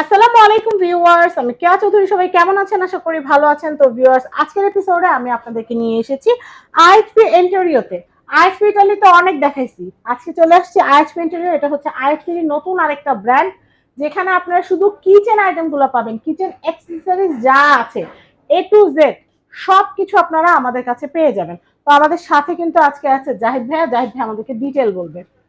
আসসালামু আলাইকুম ভিউয়ার্স, আমি কেয়া চৌধুরী, সবাই কেমন আছেন? আশা করি ভালো আছেন। তো ভিউয়ার্স, আজকের এপিসোডে আমি আপনাদেরকে নিয়ে এসেছি আইএসপি এন্টারিওতে আইএসপি ইটালি তো অনেক দেখাইছি। আজকে চলে আসছি আইএসপি এন্টারিও এটা হচ্ছে আইএসপি নতুন আরেকটা ব্র্যান্ড যেখানে আপনারা শুধু কিচেন আইটেমগুলো পাবেন। কিচেন অ্যাক্সেসরিজ যা আছে এ টু জেড সব কিছু আপনারা আমাদের কাছে পেয়ে যাবেন। তো আমাদের সাথে কিন্তু আজকে আছে জাহিদ ভাইয়া। জাহিদ ভাই আমাদেরকে ডিটেল বলবে। জাহিদ ভাইয়া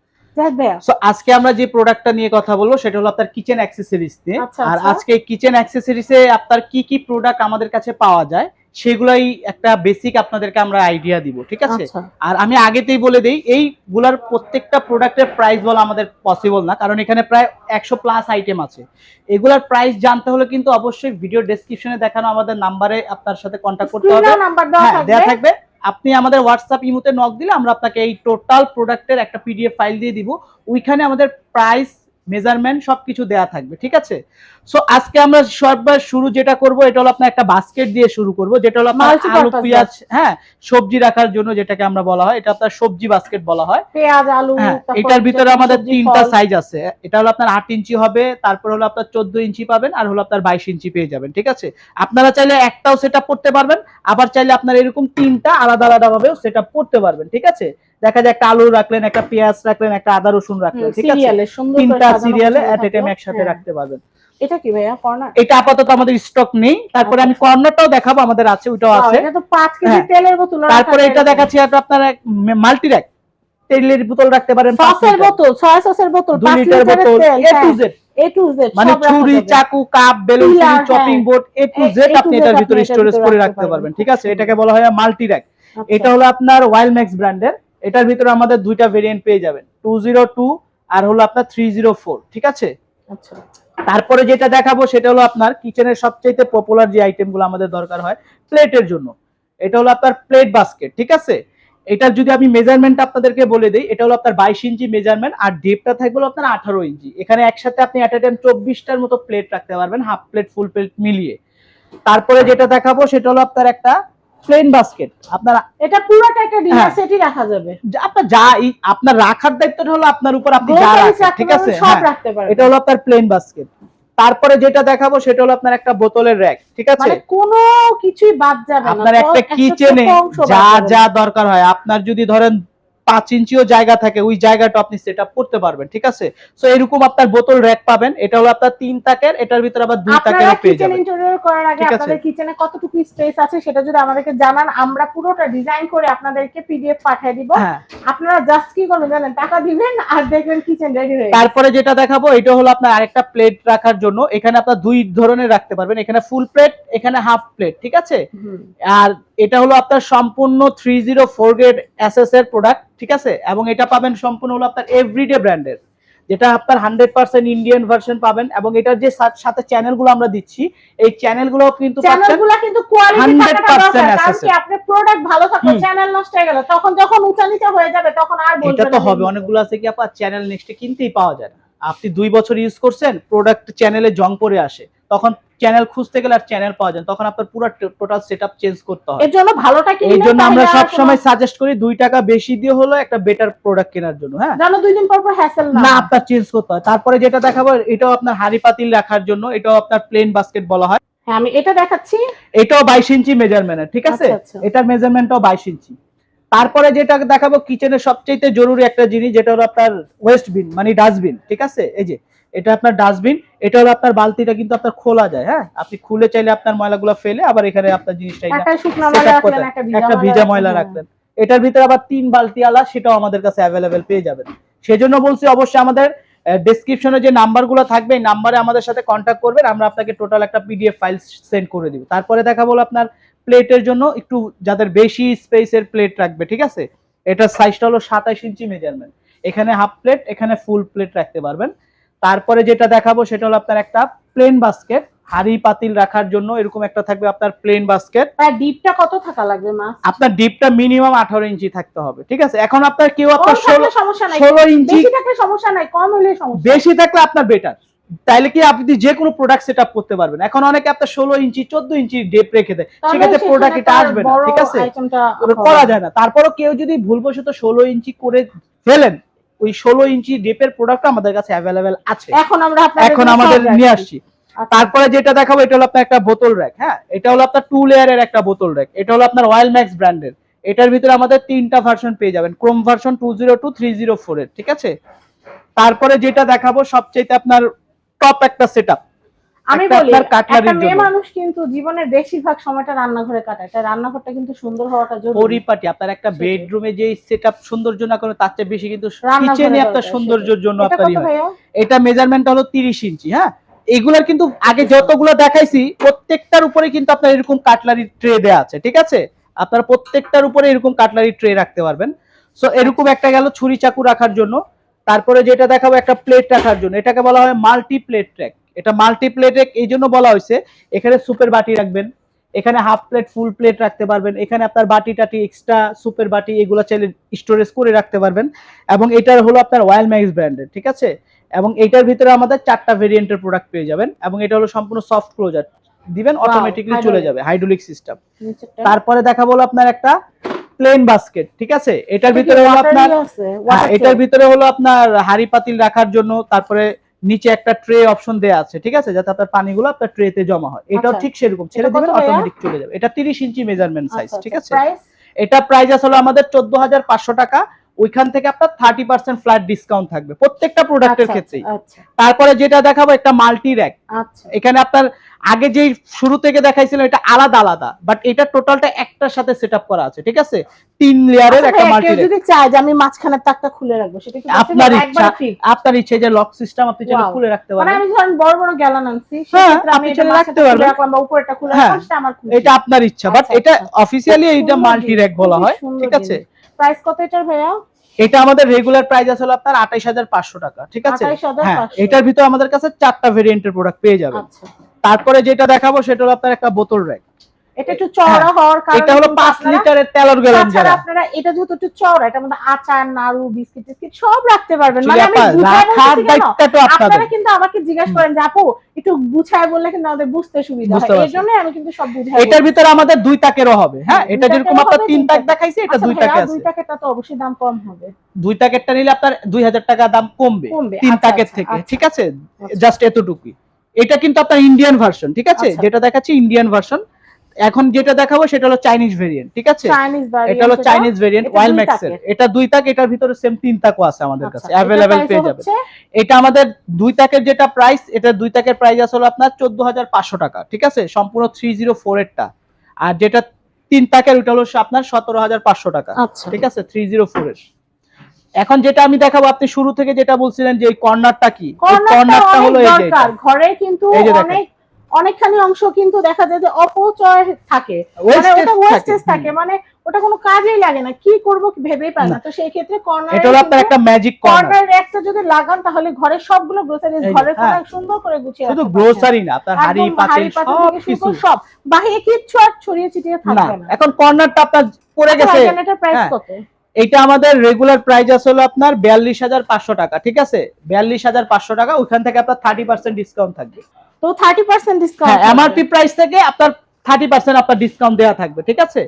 সো আজকে আমরা যে প্রোডাক্টটা নিয়ে কথা বলব সেটা হলো আপনার কিচেন অ্যাক্সেসরিজ নিয়ে আচ্ছা, আর আচ্ছা। আজকে কিচেন অ্যাক্সেসরিজে আপনার কি কি প্রোডাক্ট আমাদের কাছে পাওয়া যায় সেগুলাই একটা বেসিক আপনাদেরকে আমরা আইডিয়া দিব ঠিক আছে? আচ্ছা। আর আমি আগেতেই বলে দেই এইগুলার প্রত্যেকটা প্রোডাক্টের প্রাইস বলা আমাদের পসিবল না কারণ এখানে প্রায় একশো প্লাস আইটেম আছে। এগুলার প্রাইস জানতে হলে কিন্তু অবশ্যই ভিডিও ডেসক্রিপশনে দেখানো আমাদের নাম্বারে আপনার সাথে কন্ট্যাক্ট করতে হবে। দেওয়া হ্যাঁ দেওয়া থাকবে। আপনি আমাদের হোয়াটসঅ্যাপ ইমোতে নক দিলে আমরা আপনাকে এই টোটাল প্রোডাক্টের একটা পিডিএফ ফাইল দিয়ে দিব। ওইখানে আমাদের প্রাইস মেজারমেন্ট সবকিছু দেওয়া থাকবে, ঠিক আছে? সো আজকে আমরা সবার শুরু যেটা করব এটা হলো আপনার একটা বাস্কেট দিয়ে শুরু করব যেটা হলো আপনার আলু পেঁয়াজ হ্যাঁ সবজি রাখার জন্য যেটাকে আমরা বলা হয় এটা আপনার সবজি বাস্কেট বলা হয়। পেঁয়াজ আলু হ্যাঁ এটার ভিতরে আমাদের তিনটা সাইজ আছে। এটা হলো আপনার আট ইঞ্চি হবে তারপর হলো আপনার চোদ্দ ইঞ্চি পাবেন আর হলো আপনার বাইশ ইঞ্চি পেয়ে যাবেন ঠিক আছে? আপনারা চাইলে একটাও সেট করতে পারবেন আবার চাইলে আপনার এরকম তিনটা আলাদা আলাদা ভাবেও সেট করতে পারবেন ঠিক আছে? দেখা যায় একটা আলু রাখলেন একটা পেঁয়াজ রাখলেন একটা আদা রসুন রাখলেন ঠিক আছে? তিনটা সিরিয়ালে এ টাইম একসাথে হ্যাঁ। রাখতে পারবেন। এটা কি ভাইয়া? কর্নার? এটা আপাতত আমাদের স্টক নেই। তারপরে আমি কর্নারটাও দেখাবো আমাদের আছে ওইটাও আছে। এটা তো 5 কেজি হ্যাঁ। তেলের বোতল তারপরে এটা দেখাচ্ছি আপনার মাল্টি র্যাক। তেলের বোতল রাখতে পারেন সসের বোতল সয়া সসের বোতল দুই 5 লিটার বোতল এ টু হ্যাঁ, জেড A to Z মানে ছুরি চাকু কাপ বেলুন চপিং হ্যাঁ। বোর্ড এ টু জেড আপনি এটার ভিতরে স্টোরেজ করে রাখতে পারবেন। ঠিক আছে? এটাকে বলা হয় মাল্টি র্যাক। আচ্ছা। এটা হলো আপনার ওয়াইল্ড ম্যাক্স ব্র্যান্ডের এটার ভিতরে আমাদের দুইটা ভেরিয়েন্ট পেয়ে যাবেন। টু জিরো টু আর হলো আপনার থ্রি জিরো ফোর ঠিক আছে? আচ্ছা। তারপরে যেটা দেখাবো সেটা হলো আপনার কিচেনের সবচেয়ে পপুলার যে আইটেমগুলো আমাদের দরকার হয় প্লেটের জন্য। এটা হলো আপনার প্লেট বাস্কেট ঠিক আছে? এটার যদি আমি মেজারমেন্ট আপনাদেরকে বলে দিই, এটা হলো আপনার বাইশ ইঞ্চি মেজারমেন্ট আর ডিপটা থাকবে আপনার আঠারো ইঞ্চি। এখানে একসাথে আপনি অ্যাট এ টাইম চব্বিশটার মতো প্লেট রাখতে পারবেন হাফ প্লেট ফুল প্লেট মিলিয়ে। তারপরে যেটা দেখাবো সেটা হলো আপনার একটা প্লেন বাস্কেট আপনারা এটা পুরোটা একটা ডিনার হ্যাঁ। সেটই রাখা যাবে। যা- আপনার যা ই- আপনার রাখার দায়িত্বটা হলো আপনার উপর আপনি যা রাখেন ঠিক আছে? সব হ্যাঁ। রাখতে পারেন এটা হলো আপনার প্লেন বাস্কেট তারপরে যেটা দেখাবো সেটা হলো আপনার একটা বোতলের র্যাক ঠিক আছে? মানে কোনো কিছুই বাদ যাবে না আপনার একটা কিচেনে যা যা দরকার হয়। আপনার যদি ধরেন পাঁচ ইঞ্চিও জায়গা থাকে ওই জায়গাটা আপনি সেট আপ করতে পারবেন ঠিক আছে? সো এরকম আপনার বোতল র্যাক পাবেন এটা হলো আপনার তিন তাকের এটার ভিতরে আবার দুই তাকেরও পেয়ে কিচেন যাবেন। ইন্টেরিয়র করার আগে আপনাদের কিচেনে কতটুকু স্পেস আছে সেটা যদি আমাদেরকে জানান আমরা পুরোটা ডিজাইন করে আপনাদেরকে পিডিএফ পাঠিয়ে দিব। হ্যাঁ। আপনারা জাস্ট কি করবেন জানেন টাকা দিবেন আর দেখবেন কিচেন রেডি হয়ে তারপরে যেটা দেখাবো এটা হলো আপনার আরেকটা প্লেট রাখার জন্য এখানে আপনার দুই ধরনের রাখতে পারবেন এখানে ফুল প্লেট এখানে হাফ প্লেট ঠিক আছে? আর এটা হলো আপনার সম্পূর্ণ three zero four grade SS এর প্রোডাক্ট ঠিক আছে? এবং এটা পাবেন সম্পূর্ণ হলো আপনার এভরিডে ব্র্যান্ডের যেটা আপনার হান্ড্রেড পার্সেন্ট ইন্ডিয়ান ভার্সন পাবেন এবং এটার যে সাথে চ্যানেলগুলো আমরা দিচ্ছি এই চ্যানেলগুলো কিন্তু চ্যানেলগুলো কিন্তু কোয়ালিটি 100% থাকাটা দরকার কারণ access কি আপনার প্রোডাক্ট ভালো হুম। চ্যানেল নষ্ট হয়ে গেল তখন যখন উঁচা নিচা হয়ে যাবে তখন আর বলবেন এটা তো হবে অনেকগুলো আছে কি আপনার চ্যানেল নেক্সটে কিনতেই পাওয়া যায় না। আপনি দুই বছর ইউজ করছেন প্রোডাক্ট চ্যানেলে জং পড়ে আসে। তখন চ্যানেল খুঁজতে গেলে আর চ্যানেল পাওয়া যায় তখন আপনার পুরো টোটাল সেটআপ চেঞ্জ করতে হয়। এর জন্য ভালোটা কিনলে এই জন্য আমরা সব সময় সাজেস্ট করি দুই টাকা বেশি দিয়ে হলো একটা বেটার প্রোডাক্ট কেনার জন্য হ্যাঁ? জানো দুই দিন পর পর হ্যাসেল না না আপনার চেঞ্জ করতে হয়। তারপরে যেটা দেখাবো এটাও আপনার হাড়ি পাতিল রাখার জন্য এটাও আপনার প্লেন বাস্কেট বলা হয়। হ্যাঁ আমি এটা দেখাচ্ছি। এটাও বাইশ ইঞ্চি মেজারমেন্টের ঠিক আছে? আচ্ছা, আচ্ছা। এটার মেজারমেন্টও বাইশ ইঞ্চি। তারপরে যেটা দেখাবো কিচেনের সবচেয়ে জরুরি একটা জিনিস যেটা হলো আপনার ওয়েস্ট বিন মানে ডাস্টবিন ঠিক আছে? এই যে এটা আপনার ডাস্টবিন এটা হলো আপনার বালতিটা কিন্তু আপনার খোলা যায় হ্যাঁ? আপনি খুলে চাইলে আপনার ময়লাগুলো ফেলে আবার এখানে আপনার জিনিসটা একটা ভিজা ময়লা। রাখলেন। এটার ভিতরে আবার তিন বালতি আলা সেটাও আমাদের কাছে অ্যাভেলেবেল পেয়ে যাবেন। সেজন্য বলছি অবশ্যই আমাদের ডেসক্রিপশনে যে নাম্বারগুলো থাকবে এই নাম্বারে আমাদের সাথে কন্ট্যাক্ট করবেন আমরা আপনাকে টোটাল একটা পিডিএফ ফাইল সেন্ড করে দিব। তারপরে দেখা বলো আপনার প্লেটের জন্য একটু যাদের বেশি স্পেসের প্লেট রাখবে ঠিক আছে? এটার সাইজটা হলো সাতাশ ইঞ্চি মেজারমেন্ট এখানে হাফ প্লেট এখানে ফুল প্লেট রাখতে পারবেন। তারপরে যেটা দেখাবো সেটা হলো আপনার একটা প্লেন বাস্কেট হাড়ি পাতিল রাখার জন্য এরকম একটা থাকবে আপনার প্লেন বাস্কেট আর ডিপটা কত থাকা লাগবে মা? আপনার ডিপটা মিনিমাম আঠারো ইঞ্চি থাকতে হবে ঠিক আছে? এখন আপনার কেউ আপনার ষোলো থাকলে সমস্যা নাই। ষোলো ইঞ্চি বেশি থাকলে সমস্যা নাই কম হলে সমস্যা বেশি থাকলে আপনার বেটার তাইলে কি আপনি যে কোনো প্রোডাক্ট সেট আপ করতে পারবেন। এখন অনেকে আপনার ষোলো ইঞ্চি চোদ্দ ইঞ্চি ডেপ রেখে দেয়। সেক্ষেত্রে প্রোডাক্ট এটা আসবে না ঠিক আছে? করা যায় না। তারপরও কেউ যদি ভুলবশত ষোলো ইঞ্চি করে ফেলেন ওই ষোলো ইঞ্চি ডেপের প্রোডাক্ট আমাদের কাছে অ্যাভেলেবেল আছে। এখন আমরা এখন আমাদের নিয়ে আসছি। আচ্ছা। তারপরে যেটা দেখাবো এটা হলো আপনার একটা বোতল র্যাক হ্যাঁ? এটা হলো আপনার টু লেয়ারের একটা বোতল র্যাক এটা হলো আপনার ওয়াইল ম্যাক্স ব্র্যান্ডের এটার ভিতরে আমাদের তিনটা ভার্সন পেয়ে যাবেন। Chrome version two zero two three zero four এর ঠিক আছে? তারপরে যেটা দেখাবো সবচেয়ে আপনার টপ একটা সেট আমি বলি একটা মেয়ে মানুষ কিন্তু জীবনের বেশিরভাগ সময়টা রান্নাঘরে কাটায়। তাই রান্নাঘরটা কিন্তু সুন্দর হওয়াটা জরুরি। পরিপাটি আপনার একটা বেডরুমে যে সেট আপ সৌন্দর্য না করে তার চেয়ে বেশি কিন্তু কিচেনে আপনার সৌন্দর্যের জন্য এটা আপনার এটা মেজারমেন্ট হলো তিরিশ ইঞ্চি হ্যাঁ? এগুলার কিন্তু আগে যতগুলো দেখাইছি প্রত্যেকটার উপরে কিন্তু আপনার এরকম কাটলারি ট্রে দেয়া আছে ঠিক আছে? আপনারা প্রত্যেকটার উপরে এরকম কাটলারি ট্রে রাখতে পারবেন। সো এরকম একটা গেল ছুরি চাকু রাখার জন্য। তারপরে যেটা দেখাবো একটা প্লেট রাখার জন্য এটাকে বলা হয় মাল্টি প্লেট ট্র্যাক এটা মাল্টি প্লেট এই জন্য বলা হয়েছে এখানে সুপের বাটি রাখবেন এখানে হাফ প্লেট ফুল প্লেট রাখতে পারবেন এখানে আপনার বাটি টাটি এক্সট্রা সুপের বাটি এগুলো চাইলে স্টোরেজ করে রাখতে পারবেন এবং এটার হলো আপনার ওয়াইল ম্যাক্স ব্র্যান্ডের ঠিক আছে? এবং এটার ভিতরে আমাদের চারটা ভেরিয়েন্টের প্রোডাক্ট পেয়ে যাবেন এবং এটা হলো সম্পূর্ণ সফট ক্লোজার দিবেন অটোমেটিকলি চলে যাবে হাইড্রোলিক সিস্টেম। তারপরে দেখাবো হলো আপনার একটা প্লেন বাস্কেট ঠিক আছে? এটার এটা কি ভিতরে হলো আপনার? হ্যাঁ, এটার ভিতরে হলো আপনার হাড়ি পাতিল রাখার জন্য তারপরে নিচে একটা ট্রে অপশন দেয়া আছে ঠিক আছে? যাতে আপনার পানিগুলো আপনার ট্রেতে জমা হয়। এটাও আচ্ছা। ঠিক সেরকম। ছেড়ে দিবেন অটোমেটিক চলে যাবে। এটা 30 ইঞ্চি মেজারমেন্ট সাইজ আচ্ছা, ঠিক আচ্ছা। আছে? এটা প্রাইস আসলে আমাদের চোদ্দ হাজার পাঁচশো টাকা। ওইখান থেকে আপনার থার্টি পার্সেন্ট ফ্ল্যাট ডিসকাউন্ট থাকবে প্রত্যেকটা প্রোডাক্টের ক্ষেত্রেই। তারপরে যেটা দেখাবো একটা মাল্টি র্যাক এখানে আপনার আগে যেই শুরু থেকে দেখাইছিল এটা আলাদা আলাদা বাট এটা টোটালটা একটার সাথে সেট করা আছে ঠিক আছে? তিন লেয়ারের আচ্ছা একটা মাল্টি কেউ যদি চায় যে আমি মাঝখানের তাকটা খুলে রাখব সেটা কি আপনার ইচ্ছা আপনার ইচ্ছে যে লক সিস্টেম আপনি চাইলে খুলে রাখতে মানে পারেন। আমি ধরেন বড় বড় গ্যালান আনছি হ্যাঁ, সেক্ষেত্রে আমি এটা রাখতে খুলে পারবেন। রাখলাম বা উপরেরটা খুলে হ্যাঁ, রাখলাম সেটা আমার খুশি। এটা আপনার ইচ্ছা বাট আচ্ছা, এটা আচ্ছা। অফিসিয়ালি এটা মাল্টি র্যাক বলা হয় ঠিক আছে? প্রাইস কত এটার ভাইয়া? এটা আমাদের রেগুলার প্রাইস আসলে আপনার আঠাইশ হাজার পাঁচশো টাকা ঠিক আছে? 28,500 হ্যাঁ এটার ভিতরে আমাদের কাছে চারটা ভেরিয়েন্টের প্রোডাক্ট পেয়ে যাবেন। আচ্ছা। তারপরে যেটা দেখাবো সেটা হলো আপনার একটা বোতল র্যাক। এটা একটু চওড়া হওয়ার কারণে হ্যাঁ, এটা হলো পাঁচ আপনারা- লিটারের তেলর গ্যালন যারা। আপনারা এটা যেহেতু একটু চওড়া মধ্যে আচার নাড়ু বিস্কিট টিস্কিট সব রাখতে পারবেন। মানে আমি রাখার দায়িত্বটা তো আপনাদের। আপনারা কিন্তু আমাকে জিজ্ঞাসা করেন যে আপু একটু গুছায় বললে কিন্তু আমাদের বুঝতে সুবিধা হয়। এই জন্য আমি কিন্তু সব বুঝাই এটার ভিতরে আমাদের দুই তাকেরও হবে। হ্যাঁ এটা যেরকম আপনার তিন তাক। দেখাইছে এটা আচ্ছা দুই তাকে আছে। দুই তো অবশ্যই দাম কম হবে। দুই তাকেরটা নিলে আপনার দুই হাজার টাকা দাম কমবে। তিন আচ্ছা, তাকের আচ্ছা, থেকে। ঠিক আছে। জাস্ট এতটুকুই। এটা কিন্তু আপনার ইন্ডিয়ান ভার্সন ঠিক আছে? আচ্ছা। যেটা দেখাচ্ছি ইন্ডিয়ান ভার্সন এখন যেটা দেখাবো সেটা হলো চাইনিজ ভেরিয়েন্ট ঠিক আছে? এটা হলো চাইনিজ ভেরিয়েন্ট এটা ওয়াইল ম্যাক্স এর এটা দুই তাক এটার ভিতরে সেম তিন তাকও আছে আমাদের আচ্ছা, কাছে অ্যাভেলেবেল পেয়ে যাবে এটা আমাদের দুই তাকের যেটা প্রাইস এটা দুই তাকের প্রাইস আসলে আপনার চোদ্দ হাজার পাঁচশো টাকা ঠিক আছে? সম্পূর্ণ থ্রি জিরো ফোর এরটা আর যেটা তিন তাকের ওটা হলো আপনার সতেরো হাজার পাঁচশো টাকা আচ্ছা। ঠিক আছে? থ্রি জিরো ফোর এর এখন যেটা আমি দেখাবো আপনি শুরু থেকে যেটা বলছিলেন যে কর্নারটা কি? কর্নারটা হলো এই যে ঘরে কিন্তু। অনেক অনেকখানি অংশ কিন্তু দেখা যায় যে অপচয় থাকে। মানে ওটা ওয়েস্টেজ থাকে, থাকে। মানে ওটা কোনো কাজেই লাগে না। কি করব ভেবেই পাই না। তো সেই ক্ষেত্রে কর্নার এটা হলো আপনার একটা ম্যাজিক কর্নার কর্নার একটা যদি লাগান তাহলে ঘরের সবগুলো গ্রোসারিজ যে, ঘরের হ্যাঁ। সুন্দর করে গুছিয়ে শুধু গ্রোসারি না আপনার হাড়ি পাতিল সব কিছু। সব। বাহিরে কিচ্ছু আর ছড়িয়ে ছিটিয়ে না থাকবে না। এখন কর্নারটা আপনার পড়ে আচ্ছা, গেছে। এটার প্রাইস হ্যাঁ। কত? এটা আমাদের রেগুলার প্রাইস আসলে আপনার বিয়াল্লিশ হাজার পাঁচশো টাকা ঠিক আছে? বিয়াল্লিশ হাজার পাঁচশো টাকা ওইখান থেকে আপনার থার্টি পার্সেন্ট ডিসকাউন্ট থাকবে। তো 30% হ্যাঁ ডিসকাউন্ট এমআরপি প্রাইস থেকে আপনার থার্টি পার্সেন্ট আপনার ডিসকাউন্ট দেওয়া থাকবে ঠিক আছে?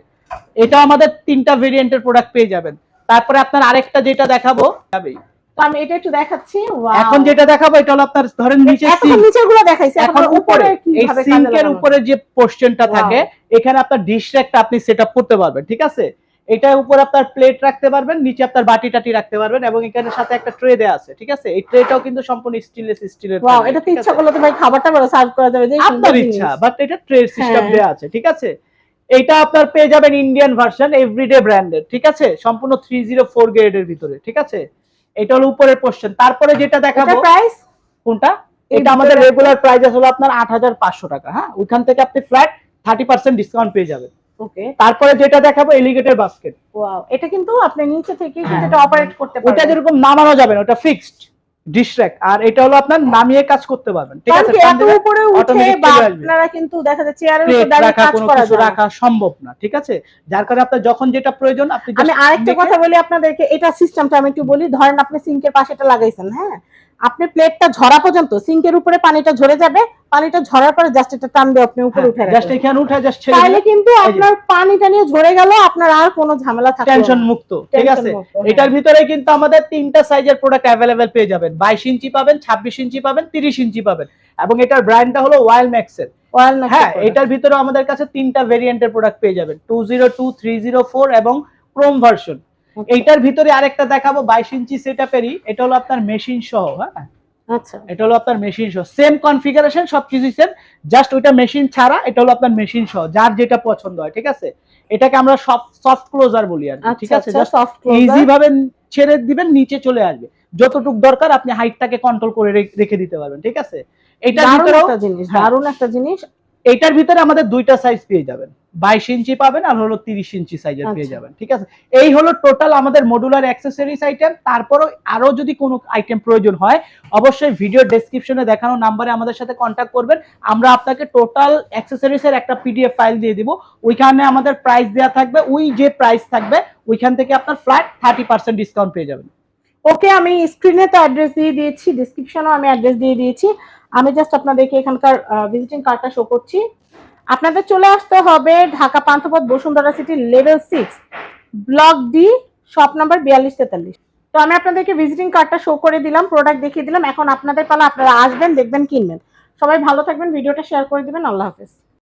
এটা আমাদের তিনটা ভেরিয়েন্টের প্রোডাক্ট পেয়ে যাবেন। তারপরে আপনার আরেকটা যেটা দেখাবো আমি এটা একটু দেখাচ্ছি এখন যেটা দেখাবো এটা হলো আপনার ধরেন নিচে দেখাইছি এখন উপরে এই সিঙ্কের উপরে যে পোর্শনটা থাকে এখানে আপনার ডিশ র্যাকটা আপনি সেট আপ করতে পারবেন ঠিক আছে? এটার উপর আপনার প্লেট রাখতে পারবেন নিচে আপনার বাটি টাটি রাখতে পারবেন এবং এখানে সাথে একটা ট্রে দেয়া আছে ঠিক আছে? এই ট্রেটাও কিন্তু সম্পূর্ণ স্টেনলেস স্টিলের ওয়াও এটা তো ইচ্ছা করলে তো ভাই খাবারটা বড় সার্ভ করা যাবে যে আপনার ইচ্ছা বাট এটা ট্রে সিস্টেম হ্যাঁ। দেয়া আছে ঠিক আছে? এটা আপনার পেয়ে যাবেন ইন্ডিয়ান ভার্সন এভরিডে ব্র্যান্ডের ঠিক আছে? সম্পূর্ণ থ্রি জিরো ফোর গ্রেডের ভিতরে ঠিক আছে? এটা হলো উপরের পোর্শন তারপরে যেটা দেখাবো এটা প্রাইস কোনটা এটা আমাদের রেগুলার প্রাইস আসলে আপনার আট হাজার পাঁচশো টাকা হ্যাঁ? ওইখান থেকে আপনি ফ্ল্যাট থার্টি পার্সেন্ট ডিসকাউন্ট পেয়ে যাবেন। ওকে। তারপরে যেটা দেখাবো এলিগেটর বাস্কেট ওয়াও এটা কিন্তু আপনি নিচে থেকে। এটা অপারেট করতে ওটা যেরকম নামানো যাবে না ওটা ফিক্সড ডিশ র্যাক আর এটা হলো আপনার নামিয়ে কাজ করতে পারবেন। ঠিক আছে এত উপরে উঠে বা আপনারা কিন্তু দেখা যায় চেয়ারের উপর দাঁড়িয়ে রাখা কাজ করা যায় রাখা সম্ভব না ঠিক আছে? যার কারণে আপনার যখন যেটা প্রয়োজন আপনি আমি আরেকটা কথা বলি আপনাদেরকে এটা সিস্টেমটা আমি একটু বলি। ধরেন আপনি সিঙ্কের পাশে এটা লাগাইছেন হ্যাঁ? আপনি প্লেটটা ঝরা পর্যন্ত সিঙ্কের উপরে পানিটা ঝরে যাবে পানিটা ঝরার পরে জাস্ট এটা টান দিয়ে আপনি উপরে উঠে জাস্ট এখানে উঠে জাস্ট ছেড়ে তাহলে কিন্তু আপনার পানিটা নিয়ে ঝরে গেল আপনার আর কোনো ঝামেলা থাকবে টেনশন মুক্ত ঠিক আছে? এটার ভিতরে কিন্তু আমাদের তিনটা সাইজের প্রোডাক্ট অ্যাভেলেবেল পেয়ে যাবেন। বাইশ ইঞ্চি পাবেন ছাব্বিশ ইঞ্চি পাবেন তিরিশ ইঞ্চি পাবেন। এবং এটার ব্র্যান্ডটা হলো ওয়াইল্ড ম্যাক্সের হ্যাঁ এটার ভিতরে আমাদের কাছে তিনটা ভেরিয়েন্টের প্রোডাক্ট পেয়ে যাবেন। Two zero two three zero four এবং ক্রোম ভার্সন এইটার ভিতরে আরেকটা দেখাবো বাইশ ইঞ্চি সেটআপেরই। এটা হলো আপনার মেশিন সহ হ্যাঁ? আচ্ছা। এটা হলো আপনার মেশিন সহ। সেম কনফিগারেশন সবকিছুই সেম জাস্ট ওইটা মেশিন ছাড়া এটা হলো আপনার মেশিন সহ যার যেটা পছন্দ হয় ঠিক আছে? এটাকে আমরা সফট ক্লোজার বলি আর কি, ঠিক আছে? আচ্ছা জাস্ট ইজি ভাবে ছেড়ে দিবেন নিচে চলে আসবে। যতটুকু দরকার আপনি হাইটটাকে কন্ট্রোল করে রেখে দিতে পারবেন ঠিক আছে? দারুণ একটা জিনিস হ্যাঁ। দারুণ একটা জিনিস। এটার ভিতরে আমাদের দুইটা সাইজ পেয়ে যাবেন। বাইশ ইঞ্চি পাবেন আর হলো তিরিশ ইঞ্চি সাইজের পেয়ে আচ্ছা। যাবেন ঠিক আছে? এই হলো টোটাল আমাদের মডুলার অ্যাক্সেসরিজ আইটেম তারপরও আরও যদি কোনো আইটেম প্রয়োজন হয় অবশ্যই ভিডিও ডেসক্রিপশনে দেখানো নাম্বারে আমাদের সাথে কন্ট্যাক্ট করবেন। আমরা আপনাকে টোটাল অ্যাক্সেসরিজ এর একটা পিডিএফ ফাইল দিয়ে দিব। ওইখানে আমাদের প্রাইস দেওয়া থাকবে ওই যে প্রাইস থাকবে ওইখান থেকে আপনার ফ্ল্যাট থার্টি পার্সেন্ট ডিসকাউন্ট পেয়ে যাবেন। ওকে আমি স্ক্রিনে তো অ্যাড্রেস দিয়ে দিয়েছি ডেসক্রিপশনেও আমি অ্যাড্রেস দিয়ে দিয়েছি। আমি জাস্ট আপনাদেরকে এখানকার ভিজিটিং কার্ডটা শো করছি। আপনাদের চলে আসতে হবে Dhaka Panthapath Bashundhara city level six block D shop number বিয়াল্লিশ তেতাল্লিশ। তো আমি আপনাদেরকে ভিজিটিং কার্ডটা শো করে দিলাম প্রোডাক্ট দেখিয়ে দিলাম। এখন আপনাদের পালা আপনারা আসবেন, দেখবেন, কিনবেন। সবাই ভালো থাকবেন, ভিডিওটা শেয়ার করে দিবেন। আল্লাহ হাফেজ।